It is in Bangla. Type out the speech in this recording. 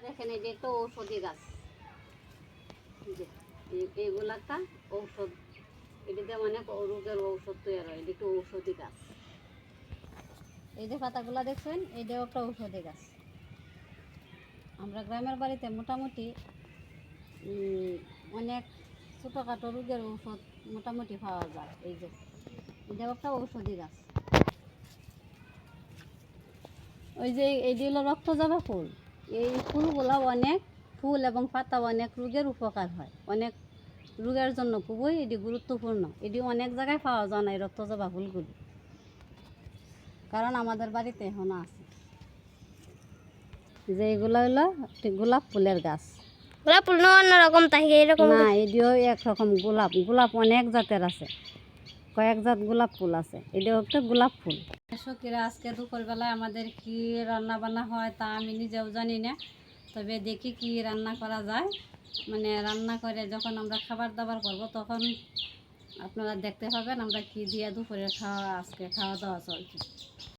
দেখেন এই যে একটা ঔষধি গাছ। এইগুলো একটা ঔষধ। এটিতে অনেক রোগের ঔষধ তৈরি হয়, এটি একটা ঔষধি গাছ। এই যে পাতাগুলো দেখছেন এইটাও একটা ঔষধি গাছ। আমরা গ্রামের বাড়িতে মোটামুটি অনেক ছোটোখাটো রোগের ঔষধ মোটামুটি পাওয়া যায়, এই যে। এটাও একটা ঔষধি গাছ। ওই যে এইটি হলো যাবে ফুল। এই ফুলগুলো অনেক ফুল এবং পাতা অনেক রোগের উপকার হয়। অনেক রোগের জন্য খুবই এটি গুরুত্বপূর্ণ। এটি অনেক জায়গায় পাওয়া যায় না এই রক্তজবা ফুলগুলি। কারণ আমাদের বাড়িতে এখনও আছে। যে এগুলো হলো একটি গোলাপ ফুলের গাছ। গোলাপ ফুল অন্যরকম থাকে এরকম না এটিও একরকম গোলাপ। গোলাপ অনেক জাতের আছে। কয়েক জাত গোলাপ ফুল আছে। এটাও একটা গোলাপ ফুল। সখীরা আজকে দুপুরবেলায় আমাদের কি রান্না বান্না হয় তা আমি নিজেও জানি না। তবে দেখি কি রান্না করা যায়। মানে রান্না করে যখন আমরা খাবার দাবার করব তখন আপনারা দেখতে পাবেন আমরা কি দিয়ে দুপুরে খাওয়া, আজকে খাওয়া দাওয়া চলছে।